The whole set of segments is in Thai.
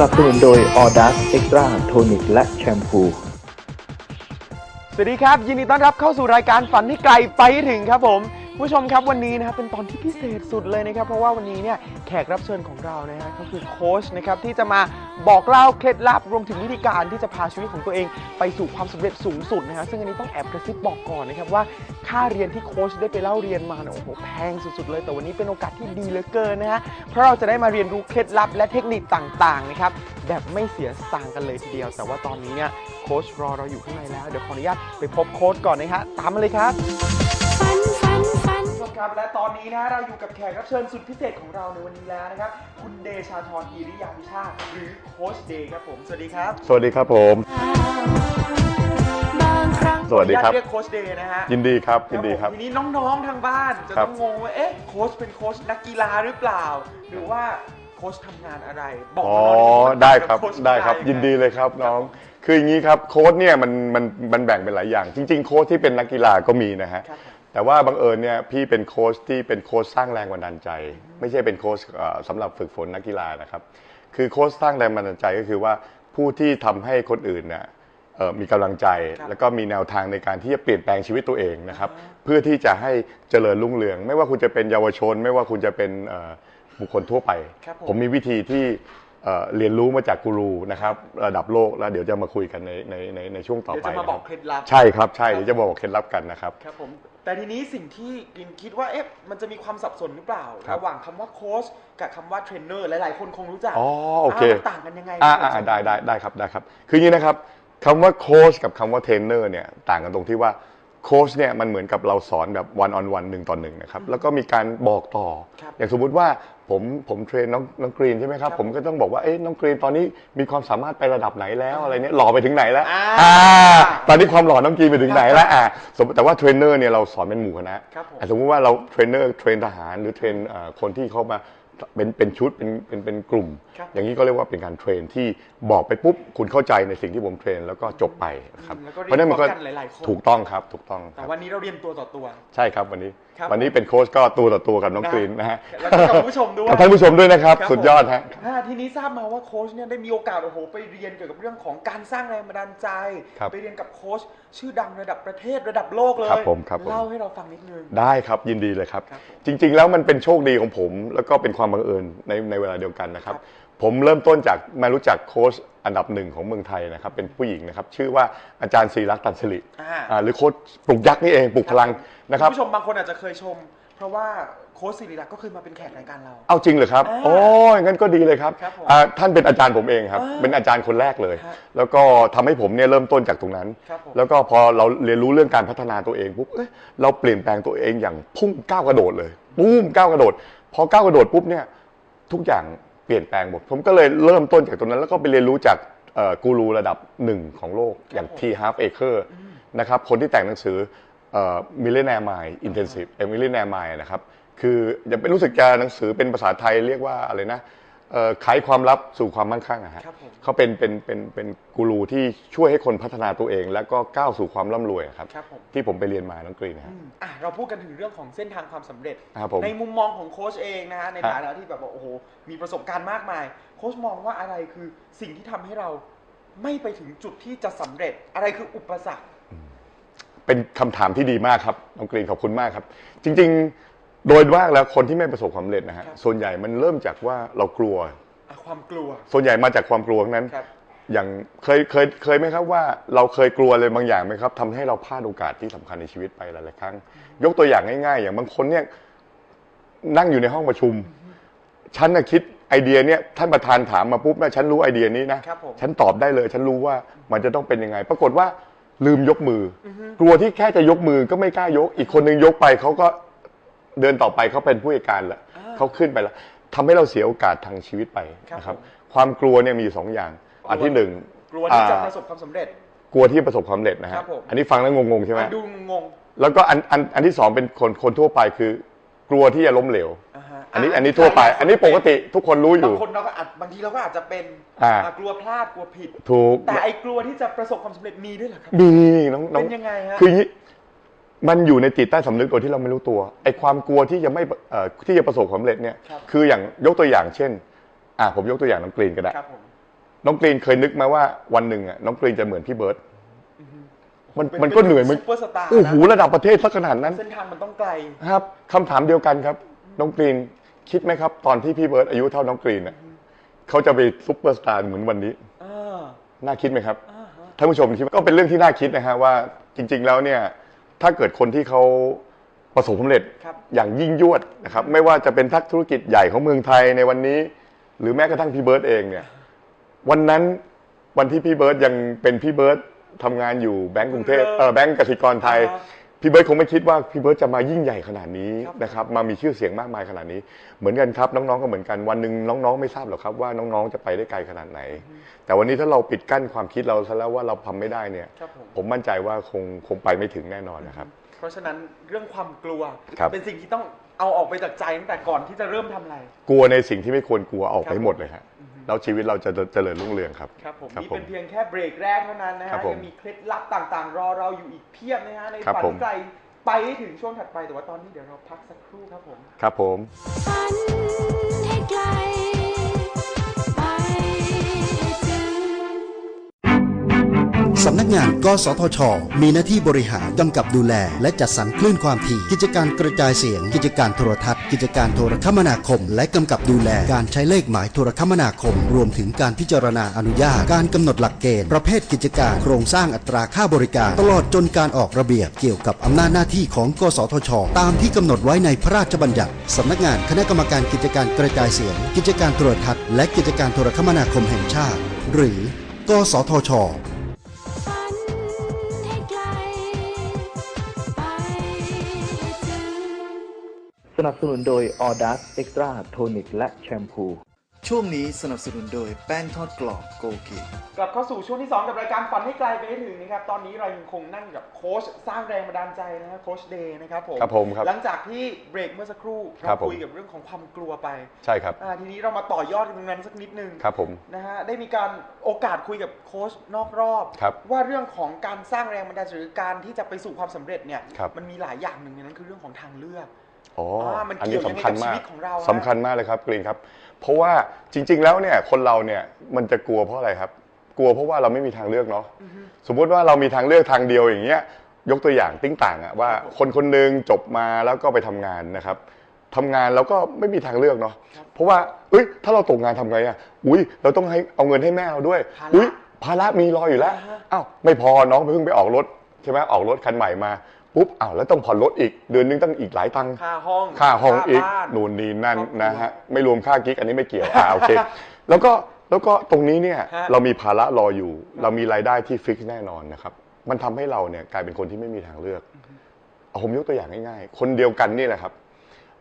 นับสนุนโดย a u d a s Extra Tonic และแชมพู สวัสดีครับ ยินดีต้อนรับเข้าสู่รายการฝันที่ไกลไปให้ถึงครับผม ผู้ชมครับวันนี้นะครับเป็นตอนที่พิเศษสุดเลยนะครับ เพราะว่าวันนี้เนี่ยแขกรับเชิญของเรานะฮะก็คือโค้ชนะครับที่จะมาบอกเล่าเคล็ดลับรวมถึงวิธีการที่จะพาชีวิตของตัวเอง ไปสู่ความสำเร็จสูงสุดนะฮะซึ่งอันนี้ต้องแอบกระซิบบอกก่อนนะครับว่าค่าเรียนที่โค้ชได้ไปเล่าเรียนมาเนี่ยโอ้โหแพงสุดๆเลย แต่วันนี้เป็นโอกาสที่ดีเหลือเกินนะฮะเพราะเราจะได้มาเรียนรู้เคล็ดลับและเทคนิคต่างๆนะครับแบบไม่เสียสตางค์กันเลยทีเดียว แต่ว่าตอนนี้เนี่ยโค้ชรอเราอยู่ข้างในแล้วเดี๋ยวขออนุญาตไปพบโค้ชก่อนนะฮะตามมาเลยครับ ครับ และตอนนี้นะเราอยู่กับแขกรับเชิญสุดพิเศษของเราในวันนี้แล้วนะครับ คุณเดชาธรอิริยาพิชาติหรือโค้ชเดย์ครับผม สวัสดีครับสวัสดีครับผมบางครั้งสวัสดีครับ ขออนุญาตเรียกโค้ชเดย์นะฮะยินดีครับยินดีครับ ผมทีนี้น้องๆทางบ้านจะครัต้บ องงงว่าเอ๊ะโค้ชเป็นโค้ชนักกีฬาหรือเปล่า หรือว่าโค้ชทำงานอะไร บอกอ๋อเรานิดนึงว่าได้ครับโค้ชได้ครับอะยินดีเลยครับน้อง คืออย่างนี้ครับโค้ชเนี่ยมันมันมันแบ่งเป็นหลายอย่าง จริง ๆ โค้ชที่เป็นนักกีฬาก็มีนะฮะ ครับผม แต่ว่าบังเอิญเนี่ยพี่เป็นโค้ชที่เป็นโค้ชสร้างแรงบันดาลใจ ไม่ใช่เป็นโค้ชเอ่อสำหรับฝึกฝนนักกีฬานะครับ คือโค้ชสร้างแรงบันดาลใจก็คือว่าผู้ที่ทำให้คนอื่นเนี่ยเอ่อมีกำลังใจครับแล้วก็มีแนวทางในการที่จะเปลี่ยนแปลงชีวิตตัวเองนะครับ เพื่อที่จะให้เจริญรุ่งเรือง ไม่ว่าคุณจะเป็นเยาวชน ไม่ว่าคุณจะเป็นเอ่อบุคคลทั่วไปครับผมผมมีวิธีที่เอ่อเรียนรู้มาจากกูรูนะครับระดับโลกแล้วเดี๋ยวจะมาคุยกันในในในในช่วงต่อเดี๋ยวไปจะมาบอกเคล็ดลับใช่ครับใช่ครับเดี๋ยวจะมาบอกเคล็ดลับกันนะครับครับผม แต่ทีนี้สิ่งที่กินคิดว่าเอ๊ะมันจะมีความสับสนหรือเปล่า ครับ ระหว่างคำว่าโค้ชกับคำว่าเทรนเนอร์หลายๆ คนคงรู้จักอ๋อโอเคามันต่างกันยังไงอ่าครับอ่าได้ได้ได้ครับได้ครับ คืออย่างนี้นะครับคำว่าโค้ชกับคำว่าเทรนเนอร์เนี่ยต่างกันตรงที่ว่า โค้ชเนี่ยมันเหมือนกับเราสอนแบบวันออนวันหนึ่งต่อหนึ่งนะครับแล้วก็มีการบอกต่อ ครับอย่างสมมุติว่าผมผมเทรนน้องน้องกรีนใช่ไหมครับ ครับผมก็ต้องบอกว่าเอ๊ะน้องกรีนตอนนี้มีความสามารถไประดับไหนแล้วอะไรเนี่ยหล่อไปถึงไหนแล้วอ่าอ่าตอนนี้ความหล่อน้องกรีนไปถึงไหนแล้วอ่าสมมติแต่ว่าเทรนเนอร์เนี่ยเราสอนเป็นหมู่คณะครับผม อะสมมติว่าเราเทรนเนอร์เทรนทหารหรือเทรนเอ่อคนที่เขามา เป็นเป็นชุดเป็นเป็นเป็นกลุ่ม ครับ อย่างนี้ก็เรียกว่าเป็นการเทรนที่บอกไปปุ๊บคุณเข้าใจในสิ่งที่ผมเทรนแล้วก็จบไปนะครับอืมแล้วก็เรียนเพราะฉะนั้นมัพร้อมกันหลายๆคนถูกต้องครับถูกต้องคแต่รับวันนี้เราเรียนตัวต่อตัว ใช่ครับวันนี้ ครับวันนี้เป็นโค้ชก็ตัวต่อตัวกับน้องกรีนนะฮะแล้วก็กับผู้ชมด้วย กับท่านผู้ชมด้วยนะครับ ครับสุดยอดฮะอ่าทีนี้ทราบมาว่าโค้ชเนี่ยได้มีโอกาสโอ้โหไปเรียนเกี่ยวกับเรื่องของการสร้างแรงบันดาลใจ ครับไปเรียนกับโค้ชชื่อดังระดับประเทศระดับโลกเลยครับผมครับผม เล่าให้เราฟังนิดนึง ได้ครับยินดีเลยครับ ครับผม จริง ๆ แล้วมันเป็นโชคดีของผม แล้วก็เป็นความบังเอิญในในเวลาเดียวกันนะครับครับ ผมเริ่มต้นจากมารู้จักโค้ชอันดับหนึ่งของเมืองไทยนะครับ เป็นผู้หญิงนะครับ ชื่อว่าอาจารย์ศรีรักษ์ตันสิริอ่าอ่าหรือโค้ชปลุกยักษ์นี่เองปลุกพลังนะครับณผู้ชมบางคนอาจจะเคยชม เพราะว่าโค้ชศิริลักษ์ก็เคยมาเป็นแขกรายการเรา เอาจริงเหรอครับอ่าโอ้ยงั้นก็ดีเลยครับครับผมอ่าท่านเป็นอาจารย์ผมเองครับอ่าเป็นอาจารย์คนแรกเลยครับแล้วก็ทำให้ผมเนี่ยเริ่มต้นจากตรงนั้นครับผมแล้วก็พอเราเรียนรู้เรื่องการพัฒนาตัวเองปุ๊บเอ้ยเราเปลี่ยนแปลงตัวเองอย่างพุ่งก้าวกระโดดเลยปุ้มก้าวกระโดด พอก้าวกระโดดปุ๊บเนี่ยทุกอย่างเปลี่ยนแปลงหมด ผมก็เลยเริ่มต้นจากตรงนั้นแล้วก็ไปเรียนรู้จากเอ่อกูรูระดับหนึ่งของโลกอย่าง T Half Acre นะครับคนที่แต่งหนังสือมิลเลนแนร์มายอินเทนซีฟเอมิลเลนแนร์มายนะครับคือจะเป็นรู้สึกจะหนังสือเป็นภาษาไทยเรียกว่าอะไรนะเอ่อ ไขความลับสู่ความมั่งคั่งอะฮะครับผมเขาเป็นเป็นเป็นเป็นกูรูที่ช่วยให้คนพัฒนาตัวเอง แล้วก็ก้าวสู่ความร่ำรวยอะครับครับผมที่ผมไปเรียนมาน้องกรีนนะฮะอืมอะเราพูดกันถึงเรื่องของเส้นทางความสำเร็จครับผมในมุมมองของโค้ชเองนะฮะในครับฐานะที่แบบว่าโอ้โหมีประสบการณ์มากมาย โค้ชมองว่าอะไรคือสิ่งที่ทำให้เราไม่ไปถึงจุดที่จะสำเร็จอะไรคืออุปสรรค เป็นคำถามที่ดีมากครับน้องกรีนขอบคุณมากครับ จริง ๆ โดยมากแล้วคนที่ไม่ประสบความสำเร็จนะฮะครับส่วนใหญ่มันเริ่มจากว่าเรากลัว อะความกลัว ส่วนใหญ่มาจากความกลัวทั้งนั้น ครับ อย่างเคยเคยเคยไหมครับว่าเราเคยกลัวอะไรบางอย่างไหมครับทำให้เราพลาดโอกาสที่สำคัญในชีวิตไปหลายๆครั้ง ยกตัวอย่างง่ายๆ อย่างบางคนเนี่ยนั่งอยู่ในห้องประชุมฉันน่ะคิดไอเดียเนี่ยท่านประธานถามมาปุ๊บนะฉันรู้ไอเดียนี้นะครับผม ฉันตอบได้เลย ฉันรู้ว่ามันจะต้องเป็นยังไง ปรากฏว่าลืมยกมืออกลัวที่แค่จะยกมือก็ไม่กล้ายก อีกคนนึงยกไปเขาก็ เดินต่อไปเขาเป็นผู้จัดการแล้วเขาขึ้นไปแล้วทำให้เราเสียโอกาสทางชีวิตไปนะครับ ความกลัวเนี่ยมีอยู่สองอย่าง อันที่หนึ่งกลัวที่จะอ่าประสบความสำเร็จ กลัวที่ประสบความสำเร็จนะฮะครับผม อันนี้ฟังแล้วงงๆใช่ไหมอะดูงงแล้วก็อันอันอันที่สองเป็นคนคนทั่วไปคือกลัวที่จะล้มเหลวๆอ่าฮะอันนี้อันนี้ทั่วไป อันนี้ปกติทุกคนรู้อยู่บางคนเราก็อาจบางทีเราก็อาจจะเป็นอ่า อะกลัวพลาดกลัวผิด ถูกแต่ไอ้กลัวที่จะประสบความสำเร็จมีด้วยเหรอครับ มีน้องน้องเป็นยังไงฮะ คืออย่างนี้ มันอยู่ในจิตใต้สำนึกโดยที่เราไม่รู้ตัวไอ้ความกลัวที่จะไม่เอ่อที่จะประสบความสำเร็จเนี่ยครับคืออย่างยกตัวอย่างเช่น อ่าผมยกตัวอย่างน้องกรีนก็ได้ ครับผมน้องกรีนเคยนึกไหมว่าวันหนึ่งอะน้องกรีนจะเหมือนพี่เบิร์ตมันเป็นมันก็เหนื่อยมันซุปเปอร์สตาร์โอ้โหนะระดับประเทศสักขนาดนั้น เส้นทางมันต้องไกล ครับคำถามเดียวกันครับ น้องกรีนคิดไหมครับ ตอนที่พี่เบิร์ตอายุเท่าน้องกรีนน่ะเขาจะไปซุปเปอร์สตาร์เหมือนวันนี้ อ่าน่าคิดไหมครับ อ่าฮะ ท่านผู้ชมคิดว่าก็เป็นเรื่องที่น่าคิดนะฮะว่าจริง ๆ แล้วเนี่ย ถ้าเกิดคนที่เขาประสบความสำเร็จครับอย่างยิ่งยวดนะครับ ไม่ว่าจะเป็นทักธุรกิจใหญ่ของเมืองไทยในวันนี้ หรือแม้กระทั่งพี่เบิร์ตเองเนี่ย วันนั้นวันที่พี่เบิร์ตยังเป็นพี่เบิร์ตทำงานอยู่แบงก์กรุงเทพเออแบงก์กสิกรไทยอ่าฮะ พี่เบิร์ตคงไม่คิดว่าพี่เบิร์ตจะมายิ่งใหญ่ขนาดนี้ครับนะครับมามีชื่อเสียงมากมายขนาดนี้ เหมือนกันครับน้องๆก็เหมือนกันวันหนึ่งน้องๆไม่ทราบหรอกครับว่าน้องๆจะไปได้ไกลขนาดไหน แต่วันนี้ถ้าเราปิดกั้นความคิดเราซะแล้วว่าเราทำไม่ได้เนี่ยครับผมผมมั่นใจว่าคงคงไปไม่ถึงแน่นอนนะครับ เพราะฉะนั้นเรื่องความกลัวครับเป็นสิ่งที่ต้องเอาออกไปจากใจตั้งแต่ก่อนที่จะเริ่มทำอะไร กลัวในสิ่งที่ไม่ควรกลัวออกไปครับหมดเลยฮะ แล้วชีวิตเราจะเจริญรุ่งเรืองครับครับผมครับนี่ผมเป็นเพียงแค่เบรกแรกเท่านั้นนะครัฮะบผมยังมีเคล็ดลับต่างๆ รอเราอยู่อีกเพียบนะฮะในครับฝันผมที่ไกลไปให้ถึงช่วงถัดไปแต่ว่าตอนนี้เดี๋ยวเราพักสักครู่ครับผม ครับผมฝันให้ไกล สำนักงาน กสทช มีหน้าที่บริหารกำกับดูแล และจัดสรรคลื่นความถี่ กิจการกระจายเสียง กิจการโทรทัศน์ กิจการโทรคมนาคม และกำกับดูแลการใช้เลขหมายโทรคมนาคม รวมถึงการพิจารณาอนุญาต การกำหนดหลักเกณฑ์ ประเภทกิจการ โครงสร้างอัตราค่าบริการ ตลอดจนการออกระเบียบเกี่ยวกับอำนาจหน้าที่ของ กสทช ตามที่กำหนดไว้ในพระราชบัญญัติสำนักงานคณะกรรมการกิจการกระจายเสียง กิจการโทรทัศน์ และกิจการโทรคมนาคมแห่งชาติ หรือ กสทช สนับสนุนโดย a u d a s Extra Tonic และแชมพู ช่วงนี้สนับสนุนโดยแป้งทอดกรอบโกกิกลับเข้าสู่ช่วงที่ 2 กับรายการฝันให้ไกลไปให้ถึงนะครับ ตอนนี้เรายังคงนั่งกับโค้ชสร้างแรงบันดาลใจนะฮะโค้ชเดย์นะครับผมครับผมครับหลังจากที่เบรกเมื่อสักครู่ครัเราบผม คุยกับเรื่องของความกลัวไปใช่ครับ อ่าทีนี้เรามาต่อยอดตรงนั้นสักนิดนึงครับผม นะฮะได้มีการโอกาสคุยกับโค้ชนอกรอบ ครับว่าเรื่องของการสร้างแรงบันดาลใจหรือการที่จะไปสู่ความสำเร็จเนี่ยครับ มันมีหลายอย่างหนึ่งในนั้นคือเรื่องของทางเลือก อ๋ออามันอันเกี่นี้ยวยังไงสำคัญกับชีมากวิตของเราฮะสำคัญมากเลยครับกรีนครับ เพราะว่าจริง ๆ แล้วเนี่ยคนเราเนี่ยมันจะกลัวเพราะอะไรครับ กลัวเพราะว่าเราไม่มีทางเลือกเนาะสมมุติว่าเรามีทางเลือกทางเดียวอย่างเงี้ยยกตัวอย่างติ้งต่างอะว่าคนคนหนึ่งจบมาแล้วก็ไปทำงานนะครับทำงานแล้วก็ไม่มีทางเลือกเนาะเพราะว่าเอ้ยถ้าเราตกงานทำไงอะอุ้ยเราต้องให้เอาเงินให้แม่เราด้วยภาระ อุ้ยภาระมีรออยู่แล้วอ่าฮะอ้าวไม่พอน้องเพิ่งไปออกรถใช่ไหมออกรถคันใหม่มา ปุ๊บอ้าวแล้วต้องผ่อนรถอีก เดือนนึงต้องอีกหลายตังค์ค่าห้องค่าห้องอีกบ้าน นู่นนี่นั่นครอบครัวนะฮะไม่รวมค่ากิ๊กอันนี้ไม่เกี่ยวอ่าโอเค แล้วก็แล้วก็ตรงนี้เนี่ยฮะ เรามีภาระรออยู่ เรามีรายได้ที่ฟิกแน่นอนนะครับ มันทำให้เราเนี่ยกลายเป็นคนที่ไม่มีทางเลือกเอาผมยกตัวอย่างง่ายๆ คนเดียวกันนี่แหละครับ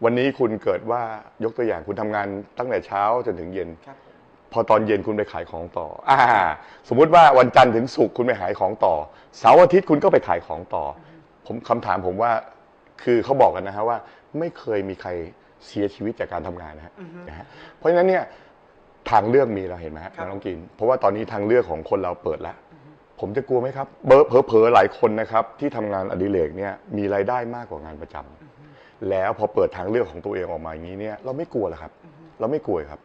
วันนี้คุณเกิดว่ายกตัวอย่างคุณทำงานตั้งแต่เช้าจนถึงเย็น ครับผมพอตอนเย็นคุณไปขายของต่ออ่าสมมุติว่าวันจันทร์ถึงศุกร์คุณไปขายของต่อ เสาร์อาทิตย์คุณก็ไปขายของต่อ ผมคำถามผมว่าคือเขาบอกกันนะฮะว่า ไม่เคยมีใครเสียชีวิตจากการทำงานนะฮะนะฮะเพราะฉะนั้นเนี่ยทางเลือกมีเราเห็นไหมฮะครับน้องกิน เพราะว่าตอนนี้ทางเลือกของคนเราเปิดแล้ว ผมจะกลัวไหมครับเบอร์เผลอๆหลายคนนะครับ ที่ทำงานอดิเรกเนี่ยมีรายได้มากกว่างานประจำแล้วพอเปิดทางเลือกของตัวเองออกมาอย่างนี้เนี่ยเราไม่กลัวหรอกครับ เราไม่กลัวครับ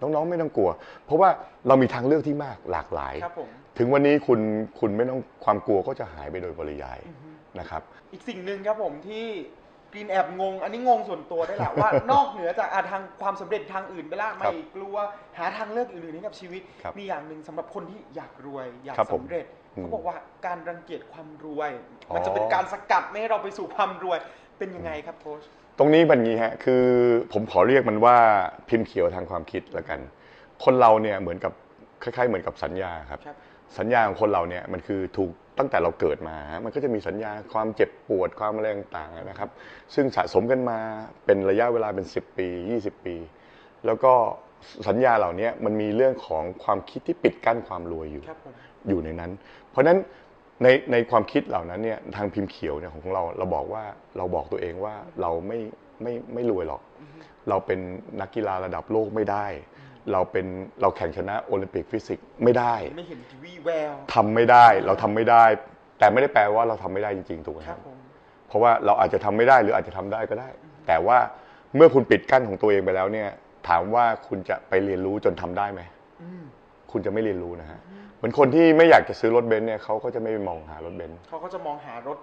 น้องๆไม่ต้องกลัว เพราะว่าเรามีทางเลือกที่มากหลากหลาย ครับผม ถึงวันนี้คุณคุณไม่ต้องความกลัวก็จะหายไปโดยปริยาย นะครับ อีกสิ่งหนึ่งครับผมที่กรีนแอบงง อันนี้งงส่วนตัวได้แหละว่า นอกเหนือจากอาทางความสำเร็จทางอื่นไปละไม่กลัวหาทางเลือกอื่นๆให้กับชีวิต ครับมีอย่างหนึ่งสำหรับคนที่อยากรวยอยากครับผมสำเร็จอืมเขาบอกว่าการรังเกียจความรวยอ๋อมันจะเป็นการสกัดไม่ให้เราไปสู่ความรวยเเป็นยังไงครับโค้ช ตรงนี้มันอย่างนี้ฮะ คือผมขอเรียกมันว่าพิมพ์เขียวทางความคิดละกัน คนเราเนี่ยเหมือนกับคล้ายๆ เหมือนกับสัญญาครับ ครับ สัญญาของคนเราเนี่ยมันคือถูก ตั้งแต่เราเกิดมาฮะมันก็จะมีสัญญาความเจ็บปวดความอะไรต่างๆนะครับ ซึ่งสะสมกันมาเป็นระยะเวลาเป็น 10 ปี 20 ปี แล้วก็สัญญาเหล่านี้มันมีเรื่องของความคิดที่ปิดกั้นความรวยอยู่ครับผมอยู่ในนั้น เพราะฉะนั้นในในความคิดเหล่านั้นเนี่ยทางพิมพ์เขียวเนี่ยของเราเราบอกว่าเราบอกตัวเองว่าเราไม่ไม่ไม่รวยหรอก เราเป็นนักกีฬาระดับโลกไม่ได้ เราเป็นเราแข่งชนะโอลิมปิกฟิสิกส์ไม่ได้ ไม่เห็นวีแววทำไม่ได้เราทำไม่ได้ แต่ไม่ได้แปลว่าเราทำไม่ได้จริงๆถูกไหมคครัรับบ ผมเพราะว่าเราอาจจะทำไม่ได้หรืออาจจะทำได้ก็ได้ แต่ว่าเมื่อคุณปิดกั้นของตัวเองไปแล้วเนี่ย ถามว่าคุณจะไปเรียนรู้จนทำได้ไหม อืมคุณจะไม่เรียนรู้นะฮะ เหมือนคนที่ไม่อยากจะซื้อรถเบนซ์เนี่ยเขาก็จะไม่มองหารถเบนซ์เขาก็จะมองหารถ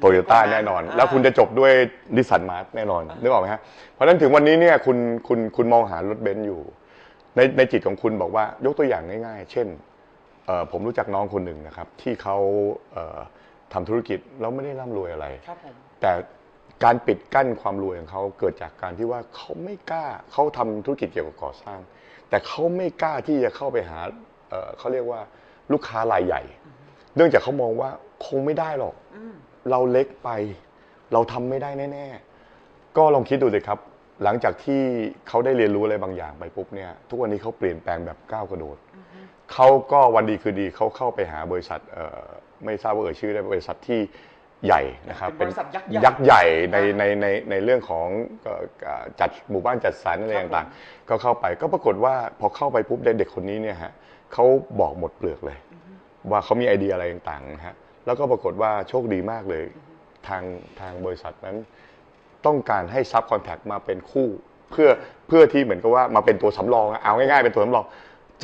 โตโยต้าแน่นอนแล้วคุณจะจบด้วยดิสันมาร์แน่นอนนึกออกไหมฮะ เพราะฉะนั้นถึงวันนี้เนี่ยคุณคุณคุณมองหารถเบนซ์อยู่ ในในจิตของคุณบอกว่ายกตัวอย่างง่าย ๆ เช่นเอ่อผมรู้จักน้องคนหนึ่งนะครับ ที่เขาเอ่อทำธุรกิจแล้วไม่ได้ร่ำรวยอะไรครับผมแต่การปิดกั้นความรวยของเขาเกิดจากการที่ว่าเขาไม่กล้าเขาทำธุรกิจเกี่ยวกับก่อสร้าง แต่เขาไม่กล้าที่จะเข้าไปหาเอ่อเขาเรียกว่าลูกค้ารายใหญ่ เนื่องจากเขามองว่าคงไม่ได้หรอกอืมเราเล็กไป เราทำไม่ได้แน่ ๆ ก็ลองคิดดูสิครับ หลังจากที่เขาได้เรียนรู้อะไรบางอย่างไปปุ๊บเนี่ยทุกวันนี้เขาเปลี่ยนแปลงแบบก้าวกระโดดเขาก็วันดีคือดีเขาเข้าไปหาบริษัทเอ่อไม่ทราบว่าเอ่ยชื่อได้บริษัทที่ใหญ่นะครับเป็นบริษัทยักษ์ใหญ่ยักษ์ใหญ่ในอ่าในในในเรื่องของเอ่อเอ่อจัดหมู่บ้านจัดสรรอะไรครับผมต่างๆ ก็เข้าไปก็ปรากฏว่าพอเข้าไปปุ๊บเด็กคนนี้เนี่ยฮะเขาบอกหมดเปลือกเลย ว่าเขามีไอเดียอะไรต่างๆนะฮะแล้วก็ปรากฏว่าโชคดีมากเลยทางทางบริษัทนั้น ต้องการให้ซับคอนแทคมาเป็นคู่ เพื่อเพื่อที่เหมือนกับว่ามาเป็นตัวสำรองอะเอาง่ายๆเป็นตัวสำรอง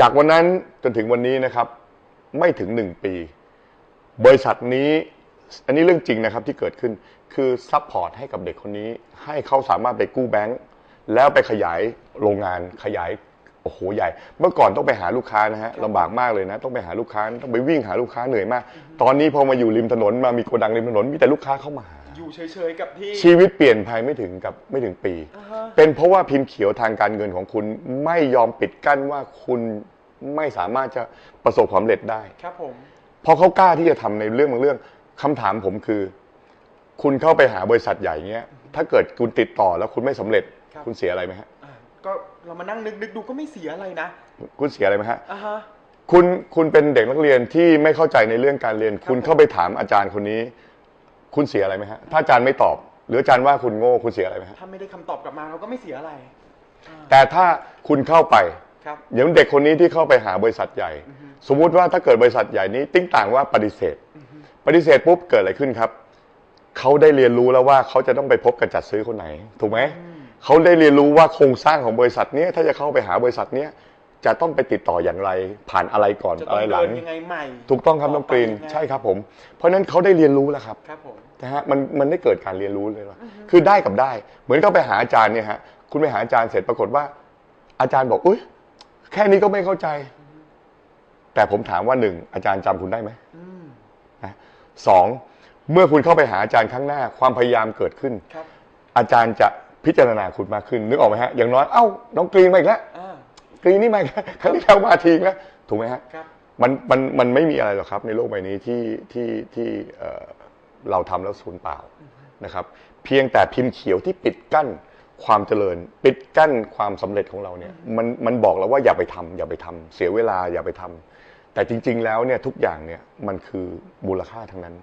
จากวันนั้นจนถึงวันนี้นะครับ ไม่ถึงหนึ่งปี บริษัทนี้อันนี้เรื่องจริงนะครับที่เกิดขึ้นคือซัพพอร์ตให้กับเด็กคนนี้ให้เขาสามารถไปกู้แบงก์แล้วไปขยายโรงงานขยายโอ้โหใหญ่ เมื่อก่อนต้องไปหาลูกค้านะฮะลำบากมากเลยนะ ต้องไปหาลูกค้าต้องไปวิ่งหาลูกค้าเหนื่อยมาก ตอนนี้พอมาอยู่ริมถนนมามีโกดังริมถนนมีแต่ลูกค้าเข้ามาหา อยู่เฉยๆกับที่ ชีวิตเปลี่ยนภายไม่ถึงกับไม่ถึงปี อ่าฮะ เป็นเพราะว่าพิมพ์เขียวทางการเงินของคุณไม่ยอมปิดกั้นว่าคุณไม่สามารถจะประสบความสำเร็จได้ ครับผม เพราะเขากล้าที่จะทำในเรื่องบางเรื่องคำถามผมคือ คุณเข้าไปหาบริษัทใหญ่เงี้ย ถ้าเกิดคุณติดต่อแล้วคุณไม่สำเร็จ ครับ คุณเสียอะไรไหมฮะอ่าก็เรามานั่งนึกนึกดูก็ไม่เสียอะไรนะคุณเสียอะไรไหมฮะ อ่าฮะ คุณคุณเป็นเด็กนักเรียนที่ไม่เข้าใจในเรื่องการเรียน คุณเข้าไปถามอาจารย์คนนี้ คุณเสียอะไรไหมฮะถ้าอาจารย์ไม่ตอบ หรืออาจารย์ว่าคุณโง่คุณเสียอะไรไหมฮะถ้าไม่ได้คำตอบกลับมาเราก็ไม่เสียอะไรแต่ถ้าคุณเข้าไป ครับ อย่างเด็กคนนี้ที่เข้าไปหาบริษัทใหญ่ สมมุติว่าถ้าเกิดบริษัทใหญ่นี้ติ้งต่างว่าปฏิเสธ ปฏิเสธปุ๊บเกิดอะไรขึ้นครับ เขาได้เรียนรู้แล้วว่าเขาจะต้องไปพบกับจัดซื้อคนไหน ถูกไหม เขาได้เรียนรู้ว่าโครงสร้างของบริษัทเนี้ยถ้าจะเข้าไปหาบริษัทเนี้ย จะต้องไปติดต่ออย่างไร ผ่านอะไรก่อนจะต้อะองไรหลัเดิง นยังไงใหม่ ถูกต้องครับน้องกรีนต่อไปยังไง ใช่ครับผม เพราะฉะนั้นเขาได้เรียนรู้แล้วครับ ครับผม นะฮะมันมันได้เกิดการเรียนรู้เลยว่าคือได้กับได้ เหมือนก็ไปหาอาจารย์เนี่ยฮะคุณไปหาอาจารย์เสร็จปรากฏว่า อาจารย์บอกอุ้ยแค่นี้ก็ไม่เข้าใจ แต่ผมถามว่าหนึ่งอาจารย์จำคุณได้ไหมอืมนะสองเมื่อคุณเข้าไปหาอาจารย์ครั้งหน้า ความพยายามเกิดขึ้น ครับอาจารย์จะพิจารณาคุณมากขึ้น นึกออกไหมฮะอย่างน้อยเอ้าน้องกรีนมาอีกแล้ว อ่ากรีนนี่มาอีกแล้วครั้งที่แล้วมาทีแล้วถูกไหมฮะครับมันมันมันไม่มีอะไรหรอกครับ ในโลกใบนี้ที่ที่ที่เอ่อเราทำแล้วสูญเปล่านะครับ เพียงแต่พิมพ์เขียวที่ปิดกั้นความเจริญ ปิดกั้นความสำเร็จของเราเนี่ยมันมันบอกเราว่าอย่าไปทำอย่าไปทำเสียเวลาอย่าไปทำแต่จริง ๆ แล้วเนี่ยทุกอย่างเนี่ยมันคือมูลค่าทั้งนั้น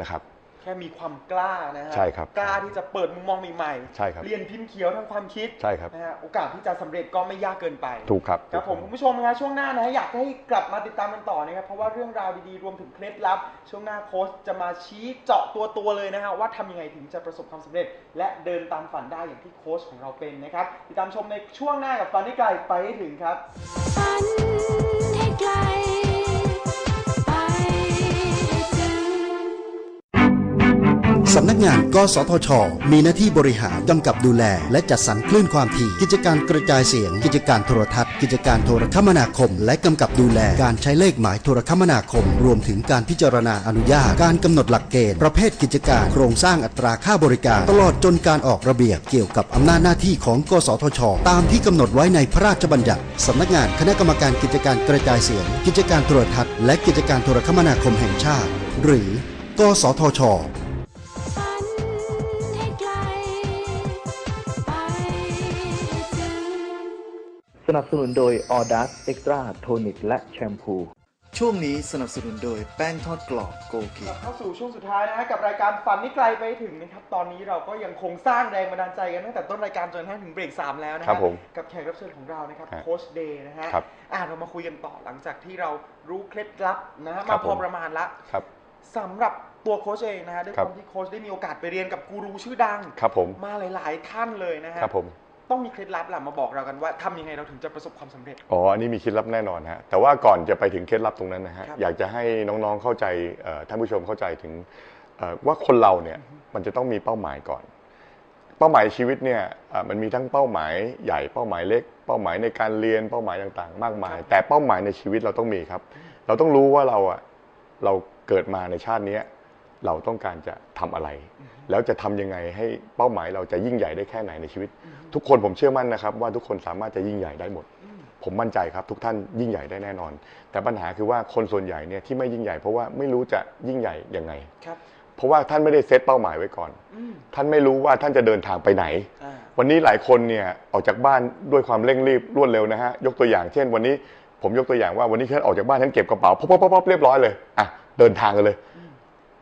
นะครับ แค่มีความกล้านะฮะใช่ครับกล้าที่จะเปิดมุมมองใหม่ๆใช่ครับเรียนพิมพ์เขียวทางความคิดใช่ครับนะฮะโอกาสที่จะสำเร็จก็ไม่ยากเกินไปถูกครับครับผมคุณผู้ชมนะฮะช่วงหน้านะฮะอยากให้กลับมาติดตามกันต่อนะครับเพราะว่าเรื่องราวดีๆรวมถึงเคล็ดลับ ช่วงหน้าโค้ชจะมาชี้เจาะตัวตัวๆเลยนะฮะว่าทำยังไงถึงจะประสบความสำเร็จ และเดินตามฝันได้อย่างที่โค้ชของเราเป็นนะครับติดตามชมในช่วงหน้ากับฝันให้ไกลไปให้ถึงครับฝันให้ไกลำนักงาน กสทช มีหน้าที่บริหารกำกับดูแล และจัดสรรคลื่นความถี่ กิจการกระจายเสียง กิจการโทรทัศน์ กิจการโทรคมนาคม และกำกับดูแลการใช้เลขหมายโทรคมนาคม รวมถึงการพิจารณาอนุญาต การกำหนดหลักเกณฑ์ ประเภทกิจการโครงสร้างอัตราค่าบริการ ตลอดจนการออกระเบียบเกี่ยวกับอำนาจหน้าที่ของ กสทช ตามที่กำหนดไว้ในพระราชบัญญัติสำนักงานคณะกรรมการกิจการกระจายเสียง กิจการโทรทัศน์และกิจการโทรคมนาคมแห่งชาติ หรือ กสทช นับสนุนโดย a u d a s Extra Tonic และแชมพู ช่วงนี้สนับสนุนโดยแป้งทอดกรอบโกกิเข้าสู่ช่วงสุดท้ายนะฮะกับรายการฝันที่ไกลไปถึงนะครับตอนนี้เราก็ยังคงสร้างแรงบันดาลใจกันตั้งแต่ต้นรายการจนกระทั่งถึงเบรก3แล้วนะฮะครับผมกับแขกรับเชิญของเรานะครับครับโค้ชเดย์นะฮะครับอ่าเรามาคุยกันต่อหลังจากที่เรารู้เคล็ดลับนะฮะครัมาบพอผมประมาณละครับ สำหรับตัวโค้ชเองนะฮะด้วยครัคบวามที่โค้ชได้มีโอกาสไปเรียนกับกูรูชื่อดัง ครับผมมาหลาย ๆ ท่านเลยนะฮะครับผม ต้องมีเคล็ดลับแหละมาบอกเรากันว่าทำยังไงเราถึงจะประสบความสำเร็จ อ๋อ อันนี้มีเคล็ดลับแน่นอนฮะ แต่ว่าก่อนจะไปถึงเคล็ดลับตรงนั้นนะฮะ ครับ อยากจะให้น้องๆเข้าใจเอ่อท่านผู้ชมเข้าใจถึงเอ่อว่าคนเราเนี่ยมันจะต้องมีเป้าหมายก่อน เป้าหมายชีวิตเนี่ยเอ่อมันมีทั้งเป้าหมายใหญ่เป้าหมายเล็ก เป้าหมายในการเรียนเป้าหมายต่างๆ มากมาย แต่เป้าหมายในชีวิตเราต้องมีครับ เราต้องรู้ว่าเราอะเราเกิดมาในชาติเนี้ยเราต้องการจะทำอะไร แล้วจะทำยังไงให้เป้าหมายเราจะยิ่งใหญ่ได้แค่ไหนในชีวิต ทุกคนผมเชื่อมั่นนะครับ ว่าทุกคนสามารถจะยิ่งใหญ่ได้หมด ผมมั่นใจครับ ทุกท่านยิ่งใหญ่ได้แน่นอน แต่ปัญหาคือว่าคนส่วนใหญ่เนี่ยที่ไม่ยิ่งใหญ่เพราะว่าไม่รู้จะยิ่งใหญ่ยังไงครับเพราะว่าท่านไม่ได้เซตเป้าหมายไว้ก่อนอืมท่านไม่รู้ว่าท่านจะเดินทางไปไหนอ่าวันนี้หลายคนเนี่ยออกจากบ้านด้วยความเร่งรีบรวดเร็วนะฮะยกตัวอย่างเช่น วันนี้ผมยกตัวอย่างว่าวันนี้ฉันออกจากบ้านฉันเก็บกระเป๋าป๊อปป๊อปป๊อปเรียบร้อยเลยอะเดินทางกันเลย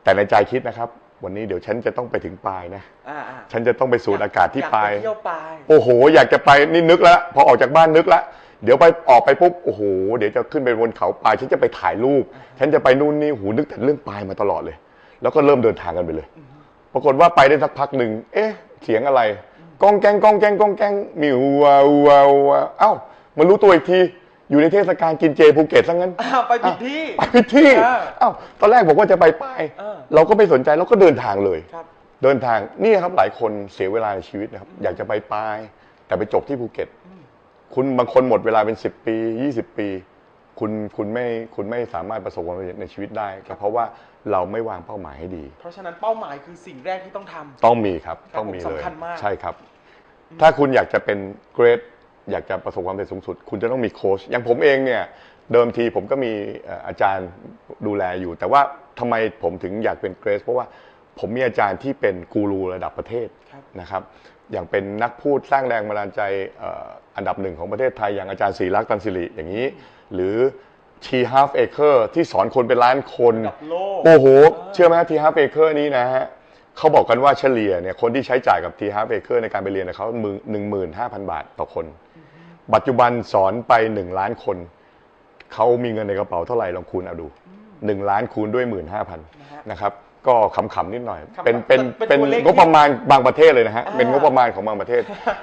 แต่ในใจคิดนะครับ วันนี้เดี๋ยวฉันจะต้องไปถึงปลายนะ อ่าอ่าฉันจะต้องไปสูดอากาศที่ปลาย อยกไปเที่ยวปลาย โอ้โห อยากจะไปนี่นึกแล้วพอออกจากบ้านนึกแล้วเดี๋ยวไปออกไปปุ๊บโอ้โหเดี๋ยวจะขึ้นไปบนเขาปลายฉันจะไปถ่ายรูป ฉันจะไปนู่นนี่หูนึกแต่เรื่องปลายมาตลอดเลย แล้วก็เริ่มเดินทางกันไปเลย ปรากฏว่าไปได้สักพักหนึ่งเอ๊ะ เสียงอะไรกองแกงกองแกงกองแกงมีหัวหัวหัวเอ้ามารู้ตัวอีกที อยู่ในเทศกาลกินเจภูเก็ตซะงั้น อ้าวไปผิดที่ ไปผิดที่เออเอ้าตอนแรกบอกว่าจะไปปลายเออ เราก็ไม่สนใจเราก็เดินทางเลย ครับ เดินทางนี่ครับหลายคนเสียเวลาในชีวิตนะครับ อยากจะไปปลาย แต่ไปจบที่ภูเก็ต คุณบางคนหมดเวลาเป็น 10 ปี 20 ปี คุณคุณไม่คุณไม่สามารถประสบความสำเร็จในชีวิตได้ก็เพราะว่าเราไม่วางเป้าหมายให้ดี เพราะฉะนั้นเป้าหมายคือสิ่งแรกที่ต้องทำ ต้องมีครับครับต้องมีเลยสำคัญมาก ใช่ครับ ถ้าคุณอยากจะเป็นเกรด อยากจะประสบความสำเร็จสูงสุด คุณจะต้องมีโค้ชอย่างผมเองเนี่ยเดิมทีผมก็มีเอ่ออาจารย์ดูแลอยู่ แต่ว่าทำไมผมถึงอยากเป็นเกรดเพราะว่าผมมีอาจารย์ที่เป็นกูรูระดับประเทศครับนะครับอย่างเป็นนักพูดสร้างแรงบันดาลใจเอ่ออันดับหนึ่งของประเทศไทย อย่างอาจารย์ศรีรักษ์ตันสิริอย่างนี้ หรือ T Half Acre ที่สอนคนเป็นล้านคนระดับโลกโอ้โห เชื่อไหมทีฮาร์ฟเอเคอร์นี้นะฮะเขาบอกกันว่าเฉลี่ยเนี่ยคนที่ใช้จ่ายกับทีฮาร์ฟเอเคอร์ในการไปเรียนเนี่ยเขาหนึ่งหมื่นห้าพันบาทต่อคน ปัจจุบันสอนไปหนึ่งล้านคน เขามีเงินในกระเป๋าเท่าไหร่ลองคูณเอาดูหนึ่งล้านคูณด้วยหมื่นห้าพันนะฮะนะครับก็ขำๆนิดหน่อยขำๆเป็นเป็นเป็นเป็นตัวเลขงบประมาณบางประเทศเลยนะฮะอ่าเป็นงบประมาณของบางประเทศ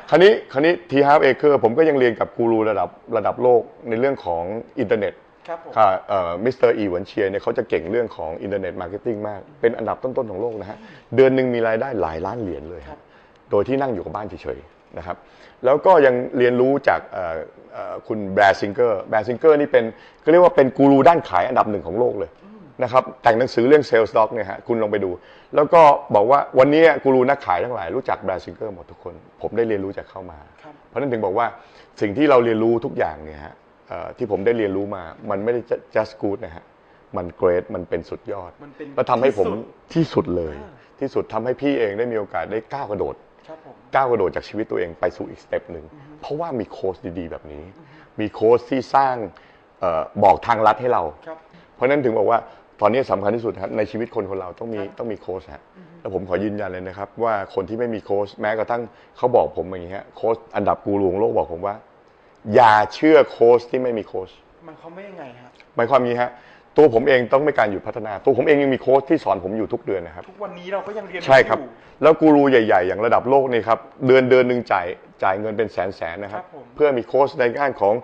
คราวนี้คราวนี้ทีฮาร์ฟเอเคอร์ผมก็ยังเรียนกับกูรูระดับระดับโลกในเรื่องของอินเทอร์เน็ตครับผมค่ะเอ่อมิสเตอร์อีหวนเชียร์เนี่ยเขาจะเก่งเรื่องของอินเทอร์เน็ตมาร์เก็ตติ้งมาก เป็นอันดับต้นๆของโลกนะฮะ เดือนหนึ่งมีรายได้หลายล้านเหรียญเลยครับโดยที่นั่งอยู่กับบ้านเฉยๆ นะครับแล้วก็ยังเรียนรู้จากเอ่อเอ่อคุณแบร์ซิงเกอร์แบร์ซิงเกอร์นี่เป็นก็เรียกว่าเป็นกูรูด้านขายอันดับหนึ่งของโลกเลยนะครับแต่งหนังสือเรื่องเซลล์สต็อกเนี่ยฮะคุณลองไปดู แล้วก็บอกว่าวันนี้กูรูนักขายทั้งหลายรู้จักแบร์ซิงเกอร์หมดทุกคน ผมได้เรียนรู้จากเข้ามาครับเพราะฉะนั้นถึงบอกว่าสิ่งที่เราเรียนรู้ทุกอย่างเนี่ยฮะเอ่อที่ผมได้เรียนรู้มา มันไม่ได้ just good นะฮะมัน great มันเป็นสุดยอดมันเป็นแล้วทำให้ผมที่สุดที่สุดเลยอ่าที่สุดทำให้พี่เองได้มีโอกาสได้ก้าวกระโดดครับผม ก้าวกระโดดจากชีวิตตัวเองไปสู่อีกสเต็ปหนึ่งเพราะว่ามีโค้ชดีๆ แบบนี้ มีโค้ชที่สร้างเออบอกทางลัดให้เราครับเพราะฉะนั้นถึงบอกว่าตอนนี้สำคัญที่สุดครับในชีวิตคนคนเราต้องมีครับต้องมีโค้ชฮะแล้วผมขอยืนยันเลยนะครับ ว่าคนที่ไม่มีโค้ชแม้กระทั่งเขาบอกผมอย่างนี้ฮะโค้ชอันดับกูรูของโลกบอกผมว่า อย่าเชื่อโค้ชที่ไม่มีโค้ชมันเขาไม่ยังไงฮะหมายความอย่างนี้ฮะ ตัวผมเองต้องไม่การหยุดพัฒนา ตัวผมเองยังมีโค้ชที่สอนผมอยู่ทุกเดือนนะครับ ทุกวันนี้เราก็ยังเรียนใช่ครับ อยู่ แล้วกูรูใหญ่ๆ อย่างระดับโลกนี่ครับเดือนเดือนหนึ่งจ่ายจ่ายเงินเป็นแสนแสนๆนะครับ ครับผม เพื่อมีโค้ชในด้านของ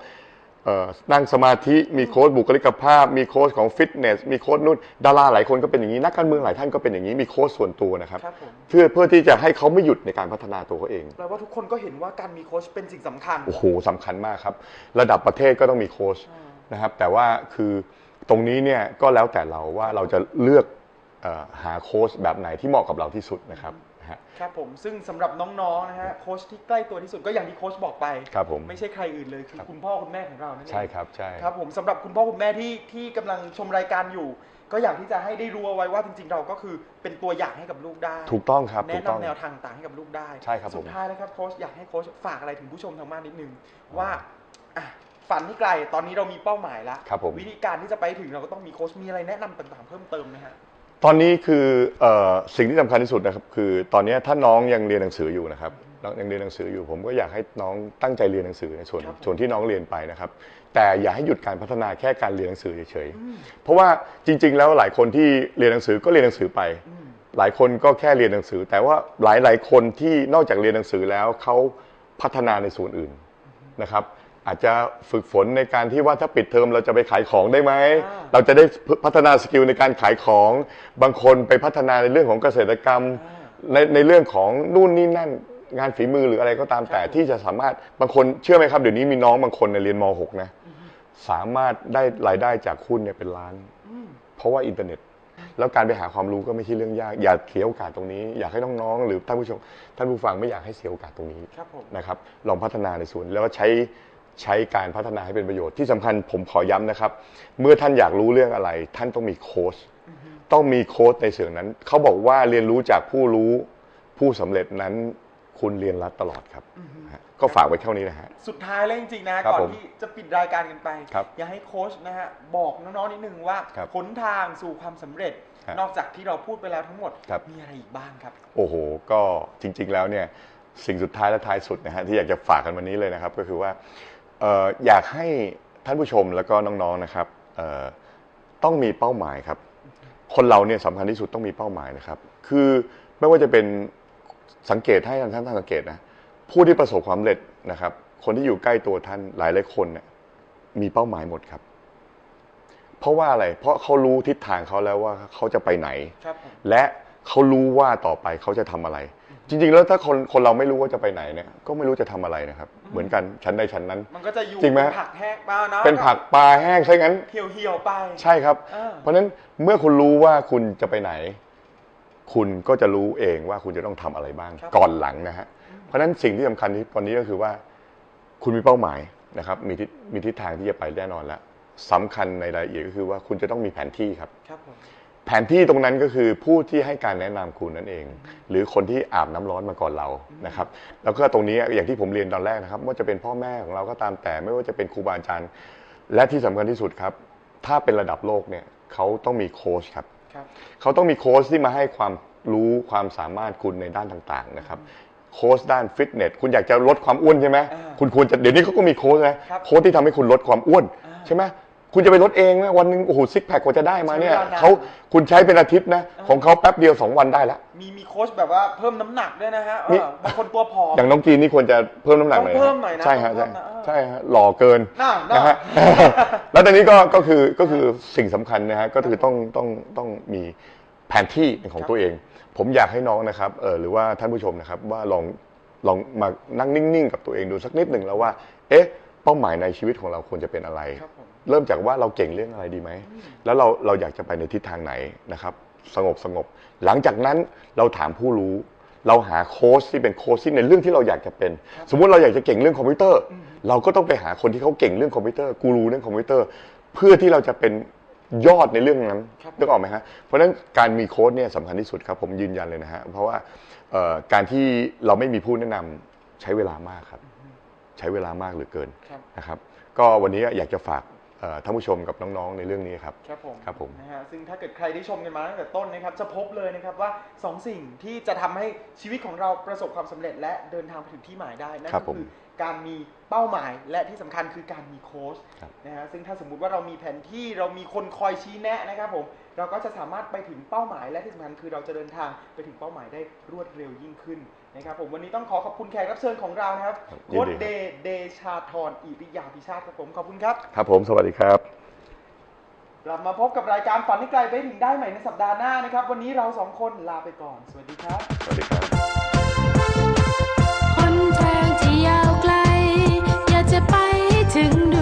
เอ่อนั่งสมาธิมีโค้ชบุคลิกภาพ มีโค้ชของฟิตเนสมีโค้ชนู่นดาราหลายคนก็เป็นอย่างนี้นักการเมืองหลายท่านก็เป็นอย่างนี้มีโค้ชส่วนตัวนะครับ ครับผมเพื่อเพื่อที่จะให้เขาไม่หยุดในการพัฒนาตัวเขาเอง แปลว่าทุกคนก็เห็นว่าการมีโค้ชเป็นสิ่งสำคัญ โอ้โหสำคัญมากครับ ระดับประเทศก็ต้องมีโค้ชนะครับ แต่ว่าคือ ตรงนี้เนี่ยก็แล้วแต่เราว่าเราจะเลือกเออหาโค้ชแบบไหนที่เหมาะกับเราที่สุดนะครับนะฮะ ครับผมซึ่งสำหรับน้องๆนะฮะโค้ชที่ใกล้ตัวที่สุดก็อย่างที่โค้ชบอกไป ครับผม ไม่ใช่ใครอื่นเลยคือคุณพ่อคุณแม่ของเรานั่นเอง ใช่ครับใช่ ครับผมสำหรับคุณพ่อคุณแม่ที่ที่กำลังชมรายการอยู่ ก็อยากที่จะให้ได้รู้เอาไว้ว่าจริง ๆ เราก็คือเป็นตัวอย่างให้กับลูกได้ถูกต้องครับถูแนะกต้อง นำแนวทางต่างๆให้กับลูกได้ใช่ครับผม สุดท้ายแล้วครับโค้ชอยากให้โค้ชฝากอะไรถึงผู้ชมทางบ้านนิดนึงว่าอะ ฝันที่ไกลตอนนี้เรามีเป้าหมายแล้วครับผม วิธีการที่จะไปถึงเราก็ต้องมีโค้ชมีอะไรแนะนำต่างๆเพิ่มเติมไหมฮะ ตอนนี้คือเออสิ่งที่สำคัญที่สุดนะครับคือตอนนี้ถ้าน้องยังเรียนหนังสืออยู่นะครับน้องยังเรียนหนังสืออยู่ ผมก็อยากให้น้องตั้งใจเรียนหนังสือในส่วนครับผม ส่วนที่น้องเรียนไปนะครับ แต่อย่าให้หยุดการพัฒนาแค่การเรียนหนังสือเฉยๆเพราะว่าจริง ๆ แล้วหลายคนที่เรียนหนังสือก็เรียนหนังสือไปหลายคนก็แค่เรียนหนังสือ แต่ว่าหลายๆ คนที่นอกจากเรียนหนังสือแล้วเขาพัฒนาในส่วนอื่นนะครับ อาจจะฝึกฝนในการที่ว่าถ้าปิดเทอมเราจะไปขายของได้ไหมอ่าเราจะได้พัฒนาสกิลในการขายของ บางคนไปพัฒนาในเรื่องของเกษตรกรรม ในในเรื่องของนู่นนี่นั่นงานฝีมือหรืออะไรก็ตามแต่ที่จะสามารถบางคนเชื่อไหมครับเดี๋ยวนี้มีน้องบางคนในยเรียนม .6 นะสามารถได้รายได้จากหุ้นเนี่ยเป็นล้าน เพราะว่าอินเทอร์เน็ต แล้วการไปหาความรู้ก็ไม่ใช่เรื่องยาก อย่าเสียโอกาสตรงนี้ อยากให้น้องๆหรือท่านผู้ชม ท่านผู้ฟังไม่อยากให้เสียโอกาสตรงนี้ครับผมนะครับลองพัฒนาในส่วนแล้วก็ใช้ ใช้การพัฒนาให้เป็นประโยชน์ที่สำคัญผมขอย้ำนะครับ เมื่อท่านอยากรู้เรื่องอะไร ท่านต้องมีโค้ชต้องมีโค้ชในส่วนนั้น เขาบอกว่าเรียนรู้จากผู้รู้ผู้สำเร็จนั้นคุณเรียนรัดตลอดครับฮะก็ฝากไว้เท่านี้นะฮะ สุดท้ายแล้วจริงๆนะ ครับก่อนผมที่จะปิดรายการกันไป ครับอยากให้โค้ชนะฮะบอกน้องๆนิดนึงว่าครับหนทางสู่ความสำเร็จครับนอกจากที่เราพูดไปแล้วทั้งหมด ครับ มีอะไรอีกบ้างครับ โอ้โห ก็จริงๆ แล้วเนี่ยสิ่งสุดท้ายและท้ายสุดนะฮะที่อยากจะฝากกันวันนี้เลยนะครับ ก็คือว่าเอ่ออยากให้ท่านผู้ชมแล้วก็น้องๆนะครับเอ่อต้องมีเป้าหมายครับ คนเราเนี่ยสำคัญที่สุดต้องมีเป้าหมายนะครับ คือไม่ว่าจะเป็นสังเกตให้ท่านท่านสังเกตนะผู้ที่ประสบความสำเร็จนะครับ คนที่อยู่ใกล้ตัวท่านหลายหลายๆคนเนี่ยมีเป้าหมายหมดครับ เพราะว่าอะไร เพราะเขารู้ทิศทางเขาแล้วว่าเขาจะไปไหนครับผมและเขารู้ว่าต่อไปเขาจะทำอะไร จริง ๆ แล้วถ้าคนคนเราไม่รู้ว่าจะไปไหนเนี่ยก็ไม่รู้จะทำอะไรนะครับ เหมือนกันชั้นใดชั้นนั้น มันก็จะอยู่จริงไหม เป็นผักแห้งมานะเป็นผักปลาแห้งใช่งั้นเหี่ยวๆไป ใช่ครับ อ่า เพราะฉะนั้นเมื่อคุณรู้ว่าคุณจะไปไหน คุณก็จะรู้เองว่าคุณจะต้องทำอะไรบ้าง ครับ ก่อนหลังนะฮะเพราะฉะนั้นสิ่งที่สำคัญที่ตอนนี้ก็คือว่า คุณมีเป้าหมายนะครับ มีทิศมีทิศทางที่จะไปแน่นอนแล้วสำคัญในรายละเอียดก็คือว่าคุณจะต้องมีแผนที่ครับ ครับผม แผนที่ตรงนั้นก็คือผู้ที่ให้การแนะนำคุณนั่นเอง หรือคนที่อาบน้ำร้อนมาก่อนเรานะครับ แล้วก็ตรงนี้อย่างที่ผมเรียนตอนแรกนะครับ ว่าจะเป็นพ่อแม่ของเราก็ตามแต่ไม่ว่าจะเป็นครูบาอาจารย์ และที่สำคัญที่สุดครับ ถ้าเป็นระดับโลกเนี่ยเขาต้องมีโค้ชครับครับเขาต้องมีโค้ชที่มาให้ความรู้ความสามารถคุณในด้านต่างๆนะครับโค้ชด้านฟิตเนสคุณอยากจะลดความอ้วนใช่ไหมอ่าคุณควรจะเดี๋ยวนี้เขาก็มีโค้ชนะครับโค้ชที่ทำให้คุณลดความอ้วนอ่าใช่ไหม คุณจะไปลดเองนะวันหนึงโอ้โหซิกแพคกว่าจะได้มาเนี่ยใช้เวลานาน เขาคุณใช้เป็นอาทิตย์นะของเขาแป๊บเดียว2วันได้แล้วมีมีโค้ชแบบว่าเพิ่มน้ำหนักด้วยนะฮะเอนี่ อบางคนตัวผอม อย่างน้องจีนนี่ควรจะเพิ่มน้ำหนักหน่อยต้องเพิ่มหน่อยนะใช่ฮะต้องเพิ่ใช่มนะเออ ใช่ฮะหล่อเกิน น่าน่า นะฮะ แล้วตอนนี้ก็ก็คือก็คือสิ่งสำคัญนะฮะก็คือต้องต้องต้องมีแผนที่เป็นของตัวเอง ผมอยากให้น้องนะครับเออหรือว่าท่านผู้ชมนะครับว่าลองลองมานั่งนิ่งๆ กับตัวเองดูสักนิดหนึ่งแล้วว่า เอ๊ะ เป้าหมายในชีวิตของเราควรจะเป็นอะไรครับผมเริ่มจากว่าเราเก่งเรื่องอะไรดีไหม แล้วเราเราอยากจะไปในทิศทางไหนนะครับ สงบสงบ หลังจากนั้นเราถามผู้รู้ เราหาโค้ชที่เป็นโค้ชที่ในเรื่องที่เราอยากจะเป็น สมมุติเราอยากจะเก่งเรื่องคอมพิวเตอร์ เราก็ต้องไปหาคนที่เขาเก่งเรื่องคอมพิวเตอร์กูรูเรื่องคอมพิวเตอร์ เพื่อที่เราจะเป็นยอดในเรื่องนั้นครับนึกออกไหมฮะ เพราะฉะนั้นการมีโค้ชเนี่ยสำคัญที่สุดครับผมยืนยันเลยนะฮะ เพราะว่าเอ่อการที่เราไม่มีผู้แนะนำใช้เวลามากครับ ใช้เวลามากเหลือเกินครับนะครับ ก็วันนี้อยากจะฝากเอ่อท่านผู้ชมกับน้องๆในเรื่องนี้ครับครับผมครับผมนะฮะซึ่งถ้าเกิดใครได้ชมกันมาตั้งแต่ต้นนะครับจะพบเลยนะครับว่าสองสิ่งที่จะทำให้ชีวิตของเราประสบความสำเร็จ และเดินทางไปถึงที่หมายได้นั่นครัก็บผมคือการมีเป้าหมายและที่สำคัญคือการมีโค้ชครับนะฮะซึ่งถ้าสมมุติว่าเรามีแผนที่เรามีคนคอยชี้แนะนะครับผมเราก็จะสามารถไปถึงเป้าหมายและที่สำคัญคือเราจะเดินทางไปถึงเป้าหมายได้รวดเร็วยิ่งขึ้น นะครับผมวันนี้ต้องขอขอบคุณแขกรับเชิญของเรานะครับยินดีโค้ชครับเดย์เดชาธรอิริยาพิชาติครับผมขอบคุณครับ ครับผมสวัสดีครับ กลับมาพบกับรายการฝันให้ไกลไปถึงได้ใหม่ในสัปดาห์หน้านะครับ วันนี้เราสองคนลาไปก่อน สวัสดีครับ สวัสดีครับหนทางที่ยาวไกล อยากจะไปให้ถึง